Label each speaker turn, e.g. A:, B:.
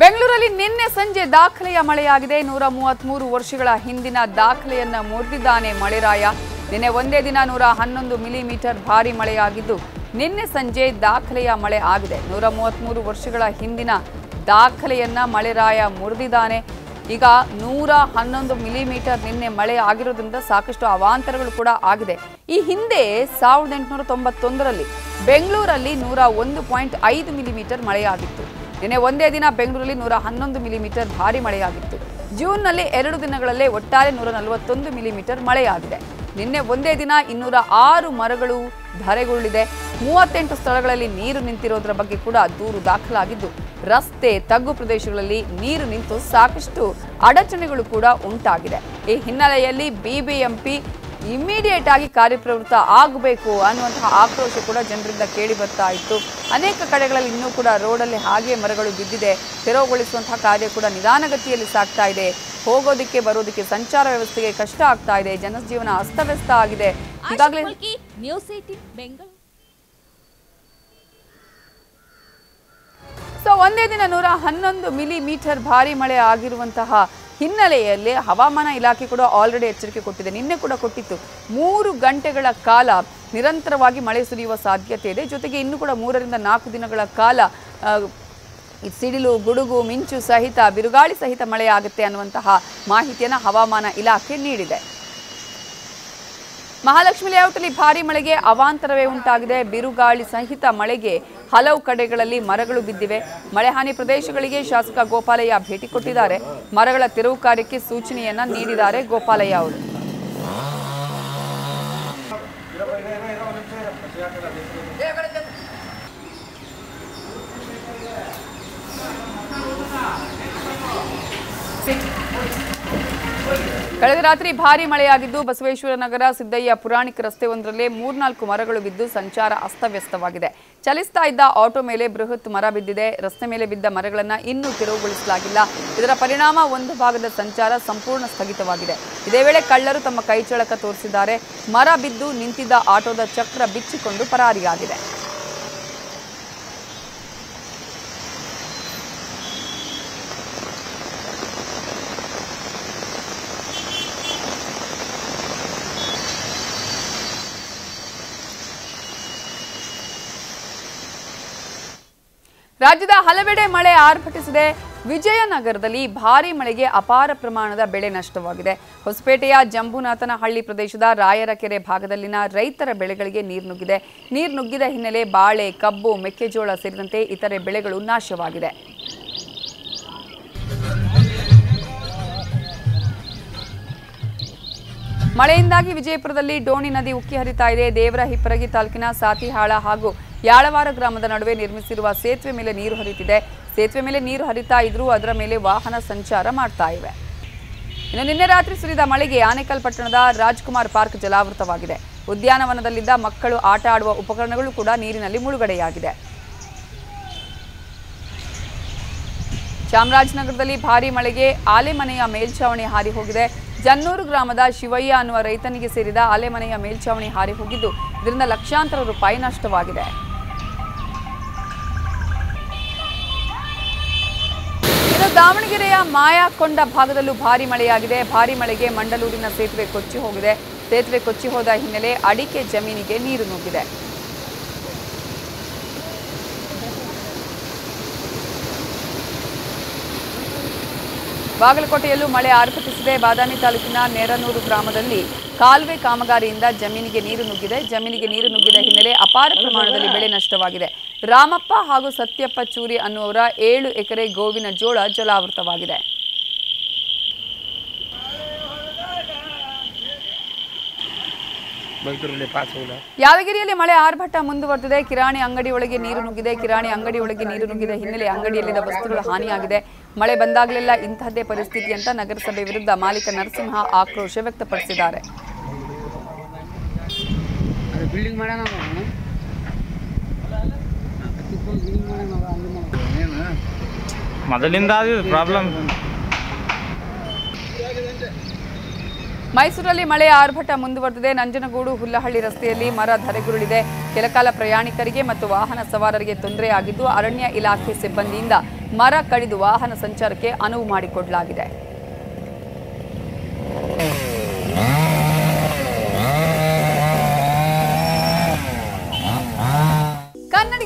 A: ಬೆಂಗಳೂರಲ್ಲಿ ನಿನ್ನೆ ಸಂಜೆ ದಾಖಲೆಯ ಮಳೆಯಾಗಿದೆ. ನೂರ ಮೂವತ್ಮೂರು ವರ್ಷಗಳ ಹಿಂದಿನ ದಾಖಲೆಯನ್ನ ಮುರಿದಿದ್ದಾನೆ ಮಳೆರಾಯ. ನಿನ್ನೆ ಒಂದೇ ದಿನ ನೂರ ಹನ್ನೊಂದು ಮಿಲಿಮೀಟರ್ ಭಾರಿ ಮಳೆಯಾಗಿದ್ದು, ನಿನ್ನೆ ಸಂಜೆ ದಾಖಲೆಯ ಮಳೆ ಆಗಿದೆ. ನೂರ ಮೂವತ್ಮೂರು ವರ್ಷಗಳ ಹಿಂದಿನ ದಾಖಲೆಯನ್ನ ಮಳೆರಾಯ ಮುರಿದಿದ್ದಾನೆ. ಈಗ ನೂರ ಹನ್ನೊಂದು ಮಿಲಿಮೀಟರ್ ನಿನ್ನೆ ಮಳೆ ಆಗಿರೋದ್ರಿಂದ ಸಾಕಷ್ಟು ಅವಾಂತರಗಳು ಕೂಡ ಆಗಿದೆ. ಈ ಹಿಂದೆ ಸಾವಿರದ ಎಂಟುನೂರ ತೊಂಬತ್ತೊಂದರಲ್ಲಿ ಬೆಂಗಳೂರಲ್ಲಿ ನೂರ ಒಂದು ಪಾಯಿಂಟ್ ಐದು ಮಿಲಿಮೀಟರ್ ಮಳೆಯಾಗಿತ್ತು. ನಿನ್ನೆ ಒಂದೇ ದಿನ ಬೆಂಗಳೂರಲ್ಲಿ ನೂರ ಹನ್ನೊಂದು ಮಿಲಿಮೀಟರ್ ಭಾರಿ ಮಳೆಯಾಗಿತ್ತು. ಜೂನ್ನಲ್ಲಿ ಎರಡು ದಿನಗಳಲ್ಲೇ ಒಟ್ಟಾರೆ ನೂರ ನಲವತ್ತೊಂದು ಮಿಲಿಮೀಟರ್ ಮಳೆಯಾಗಿದೆ. ನಿನ್ನೆ ಒಂದೇ ದಿನ ಇನ್ನೂರ ಆರು ಮರಗಳು ಧರೆಗುರುಳಿದೆ. ಮೂವತ್ತೆಂಟು ಸ್ಥಳಗಳಲ್ಲಿ ನೀರು ನಿಂತಿರೋದ್ರ ಬಗ್ಗೆ ಕೂಡ ದೂರು ದಾಖಲಾಗಿದ್ದು, ರಸ್ತೆ, ತಗ್ಗು ಪ್ರದೇಶಗಳಲ್ಲಿ ನೀರು ನಿಂತು ಸಾಕಷ್ಟು ಅಡಚಣೆಗಳು ಕೂಡ ಉಂಟಾಗಿದೆ. ಈ ಹಿನ್ನೆಲೆಯಲ್ಲಿ ಬಿಬಿಎಂಪಿ ಇಮಿಡಿಯೇಟ್ ಆಗಿ ಕಾರ್ಯಪ್ರವೃತ್ತ ಆಗಬೇಕು ಅನ್ನುವಂತಹ ಆಕ್ರೋಶ ಕೂಡ ಜನರಿಂದ ಕೇಳಿ ಬರ್ತಾ ಇತ್ತು. ಅನೇಕ ಕಡೆಗಳಲ್ಲಿ ಇನ್ನೂ ಕೂಡ ರೋಡಲ್ಲಿ ಹಾಗೆ ಮರಗಳು ಬಿದ್ದಿದೆ. ತೆರವುಗೊಳಿಸುವಂತಹ ಕಾರ್ಯ ಕೂಡ ನಿಧಾನಗತಿಯಲ್ಲಿ ಸಾಗ್ತಾ ಇದೆ. ಹೋಗೋದಕ್ಕೆ ಬರೋದಕ್ಕೆ ಸಂಚಾರ ವ್ಯವಸ್ಥೆಗೆ ಕಷ್ಟ ಆಗ್ತಾ ಇದೆ. ಜನಜೀವನ ಅಸ್ತವ್ಯಸ್ತ ಆಗಿದೆ. ಈಗಾಗಲೇ
B: ನ್ಯೂಸ್ ಏಟಿನ್ ಬೆಂಗಳೂರು
A: ಸೊ ಒಂದೇ ದಿನ ನೂರ ಹನ್ನೊಂದು ಮಿಲಿಮೀಟರ್ ಭಾರಿ ಮಳೆ ಆಗಿರುವಂತಹ ಹಿನ್ನೆಲೆಯಲ್ಲಿ ಹವಾಮಾನ ಇಲಾಖೆ ಕೂಡ ಆಲ್ರೆಡಿ ಎಚ್ಚರಿಕೆ ಕೊಟ್ಟಿದೆ. ನಿನ್ನೆ ಕೂಡ ಕೊಟ್ಟಿತ್ತು. ಮೂರು ಗಂಟೆಗಳ ಕಾಲ ನಿರಂತರವಾಗಿ ಮಳೆ ಸುರಿಯುವ ಸಾಧ್ಯತೆ ಇದೆ. ಜೊತೆಗೆ ಇನ್ನು ಕೂಡ ಮೂರರಿಂದ ನಾಲ್ಕು ದಿನಗಳ ಕಾಲ ಸಿಡಿಲು, ಗುಡುಗು, ಮಿಂಚು ಸಹಿತ, ಬಿರುಗಾಳಿ ಸಹಿತ ಮಳೆ ಆಗುತ್ತೆ ಅನ್ನುವಂತಹ ಮಾಹಿತಿಯನ್ನು ಹವಾಮಾನ ಇಲಾಖೆ ನೀಡಿದೆ. ಮಹಾಲಕ್ಷ್ಮಿ ಲೇಔಟಲ್ಲಿ ಭಾರಿ ಮಳೆಗೆ ಅವಾಂತರವೇ ಉಂಟಾಗಿದೆ. ಬಿರುಗಾಳಿ ಸಹಿತ ಮಳೆಗೆ ಹಲವು ಕಡೆಗಳಲ್ಲಿ ಮರಗಳು ಬಿದ್ದಿವೆ. ಮಳೆ ಹಾನಿ ಪ್ರದೇಶಗಳಿಗೆ ಶಾಸಕ ಗೋಪಾಲಯ್ಯ ಭೇಟಿ ಕೊಟ್ಟಿದ್ದಾರೆ. ಮರಗಳ ತೆರವು ಕಾರ್ಯಕ್ಕೆ ಸೂಚನೆಯನ್ನ ನೀಡಿದ್ದಾರೆ ಗೋಪಾಲಯ್ಯ ಅವರು. ಕಳೆದ ರಾತ್ರಿ ಭಾರಿ ಮಳೆಯಾಗಿದ್ದು ಬಸವೇಶ್ವರ ನಗರ, ಸಿದ್ದಯ್ಯ ಪುರಾಣಿಕ ರಸ್ತೆ ಒಂದರಲ್ಲೇ ಮೂರ್ನಾಲ್ಕು ಮರಗಳು ಬಿದ್ದು ಸಂಚಾರ ಅಸ್ತವ್ಯಸ್ತವಾಗಿದೆ. ಚಲಿಸ್ತಾ ಇದ್ದ ಆಟೋ ಮೇಲೆ ಬೃಹತ್ ಮರ ಬಿದ್ದಿದೆ. ರಸ್ತೆ ಮೇಲೆ ಬಿದ್ದ ಮರಗಳನ್ನು ಇನ್ನೂ ತೆರವುಗೊಳಿಸಲಾಗಿಲ್ಲ. ಇದರ ಪರಿಣಾಮ ಒಂದು ಭಾಗದ ಸಂಚಾರ ಸಂಪೂರ್ಣ ಸ್ಥಗಿತವಾಗಿದೆ. ಇದೇ ವೇಳೆ ಕಳ್ಳರು ತಮ್ಮ ಕೈಚಳಕ ತೋರಿಸಿದ್ದಾರೆ. ಮರ ಬಿದ್ದು ನಿಂತಿದ್ದ ಆಟೋದ ಚಕ್ರ ಬಿಚ್ಚಿಕೊಂಡು ಪರಾರಿಯಾಗಿದೆ. ರಾಜ್ಯದ ಹಲವೆಡೆ ಮಳೆ ಆರ್ಭಟಿಸಿದೆ. ವಿಜಯನಗರದಲ್ಲಿ ಭಾರಿ ಮಳೆಗೆ ಅಪಾರ ಪ್ರಮಾಣದ ಬೆಳೆ ನಷ್ಟವಾಗಿದೆ. ಹೊಸಪೇಟೆಯ ಜಂಬುನಾಥನಹಳ್ಳಿ ಪ್ರದೇಶದ ರಾಯರ ಕೆರೆ ಭಾಗದಲ್ಲಿನ ರೈತರ ಬೆಳೆಗಳಿಗೆ ನೀರು ನುಗ್ಗಿದೆ. ನೀರು ನುಗ್ಗಿದ ಹಿನ್ನೆಲೆ ಬಾಳೆ, ಕಬ್ಬು, ಮೆಕ್ಕೆಜೋಳ ಸೇರಿದಂತೆ ಇತರೆ ಬೆಳೆಗಳು ನಾಶವಾಗಿದೆ. ಮಳೆಯಿಂದಾಗಿ ವಿಜಯಪುರದಲ್ಲಿ ಡೋಣಿ ನದಿ ಉಕ್ಕಿ ಹರಿತಾ ಇದೆ. ದೇವರ ಹಿಪ್ಪರಗಿ ತಾಲೂಕಿನ ಸಾತಿಹಾಳ ಹಾಗೂ ಯಾಳವಾರ ಗ್ರಾಮದ ನಡುವೆ ನಿರ್ಮಿಸಿರುವ ಸೇತುವೆ ಮೇಲೆ ನೀರು ಹರಿತಿದೆ. ಸೇತುವೆ ಮೇಲೆ ನೀರು ಹರಿತಾ ಇದ್ರೂ ಅದರ ಮೇಲೆ ವಾಹನ ಸಂಚಾರ ಮಾಡ್ತಾ ಇವೆ. ಇನ್ನು ನಿನ್ನೆ ರಾತ್ರಿ ಸುರಿದ ಮಳೆಗೆ ಆನೇಕಲ್ ಪಟ್ಟಣದ ರಾಜ್ಕುಮಾರ್ ಪಾರ್ಕ್ ಜಲಾವೃತವಾಗಿದೆ. ಉದ್ಯಾನವನದಲ್ಲಿದ್ದ ಮಕ್ಕಳು ಆಟ ಆಡುವ ಉಪಕರಣಗಳು ಕೂಡ ನೀರಿನಲ್ಲಿ ಮುಳುಗಡೆಯಾಗಿದೆ. ಚಾಮರಾಜನಗರದಲ್ಲಿ ಭಾರಿ ಮಳೆಗೆ ಆಲೆಮನೆಯ ಮೇಲ್ಛಾವಣಿ ಹಾರಿ ಹೋಗಿದೆ. ಜನ್ನೂರು ಗ್ರಾಮದ ಶಿವಯ್ಯ ಅನ್ನುವ ರೈತನಿಗೆ ಸೇರಿದ ಆಲೆಮನೆಯ ಮೇಲ್ಛಾವಣಿ ಹಾರಿ ಹೋಗಿದ್ದು, ಇದರಿಂದ ಲಕ್ಷಾಂತರ ರೂಪಾಯಿ ನಷ್ಟವಾಗಿದೆ. ದಾವಣಗೆರೆಯ ಮಾಯಾಕೊಂಡ ಭಾಗದಲ್ಲೂ ಭಾರಿ ಮಳೆಯಾಗಿದೆ. ಭಾರಿ ಮಳೆಗೆ ಮಂಡಲೂರಿನ ಸೇತುವೆ ಕೊಚ್ಚಿ ಹೋಗಿದೆ. ಸೇತುವೆ ಕೊಚ್ಚಿ ಹೋದ ಹಿನ್ನೆಲೆ ಅಡಿಕೆ ಜಮೀನಿಗೆ ನೀರು ನುಗ್ಗಿದೆ. ಬಾಗಲಕೋಟೆಯಲ್ಲೂ ಮಳೆ ಆರ್ಭಟಿಸಿದೆ. ಬಾದಾಮಿ ತಾಲೂಕಿನ ನೇರನೂರು ಗ್ರಾಮದಲ್ಲಿ ಕಾಲುವೆ ಕಾಮಗಾರಿಯಿಂದ ಜಮೀನಿಗೆ ನೀರು ನುಗ್ಗಿದೆ. ಜಮೀನಿಗೆ ನೀರು ನುಗ್ಗಿದ ಹಿನ್ನೆಲೆ ಅಪಾರ ಪ್ರಮಾಣದಲ್ಲಿ ಬೆಳೆ ನಷ್ಟವಾಗಿದೆ. ರಾಮಪ್ಪ ಹಾಗೂ ಸತ್ಯಪ್ಪ ಚೂರಿ ಅನ್ನುವರ ಏಳು ಎಕರೆ ಗೋವಿನ ಜೋಳ ಜಲಾವೃತವಾಗಿದೆ. ಯಾದಗಿರಿಯಲ್ಲಿ ಮಳೆ ಆರ್ಭಟ ಮುಂದುವರೆದಿದೆ. ಕಿರಾಣಿ ಅಂಗಡಿ ಒಳಗೆ ನೀರು ನುಗ್ಗಿದೆ. ಕಿರಾಣಿ ಅಂಗಡಿ ಒಳಗೆ ನೀರು ನುಗ್ಗಿದ. ಹಿನ್ನೆಲೆ ಅಂಗಡಿಯಲ್ಲಿದ್ದ ವಸ್ತುಗಳು ಹಾನಿಯಾಗಿದೆ. ಮಳೆ ಬಂದಾಗಲೆಲ್ಲ ಇಂತಹದ್ದೇ ಪರಿಸ್ಥಿತಿ ಅಂತ ನಗರಸಭೆ ವಿರುದ್ಧ ಮಾಲೀಕ ನರಸಿಂಹ ಆಕ್ರೋಶ ವ್ಯಕ್ತಪಡಿಸಿದ್ದಾರೆ.
C: ಮೊದಲಿಂದ ಪ್ರಾಬ್ಲಮ್
A: ಮೈಸೂರಲ್ಲಿ ಮಳೆ ಆರ್ಭಟ ಮುಂದುವರೆದಿದೆ. ನಂಜನಗೂಡು ಹುಲ್ಲಹಳ್ಳಿ ರಸ್ತೆಯಲ್ಲಿ ಮರ ಧರೆಗುರುಳಿದೆ. ಕೆಲಕಾಲ ಪ್ರಯಾಣಿಕರಿಗೆ ಮತ್ತು ವಾಹನ ಸವಾರರಿಗೆ ತೊಂದರೆಯಾಗಿದ್ದು ಅರಣ್ಯ ಇಲಾಖೆ ಸಿಬ್ಬಂದಿಯಿಂದ ಮರ ಕಡಿದು ವಾಹನ ಸಂಚಾರಕ್ಕೆ ಅನುವು ಮಾಡಿಕೊಡಲಾಗಿದೆ.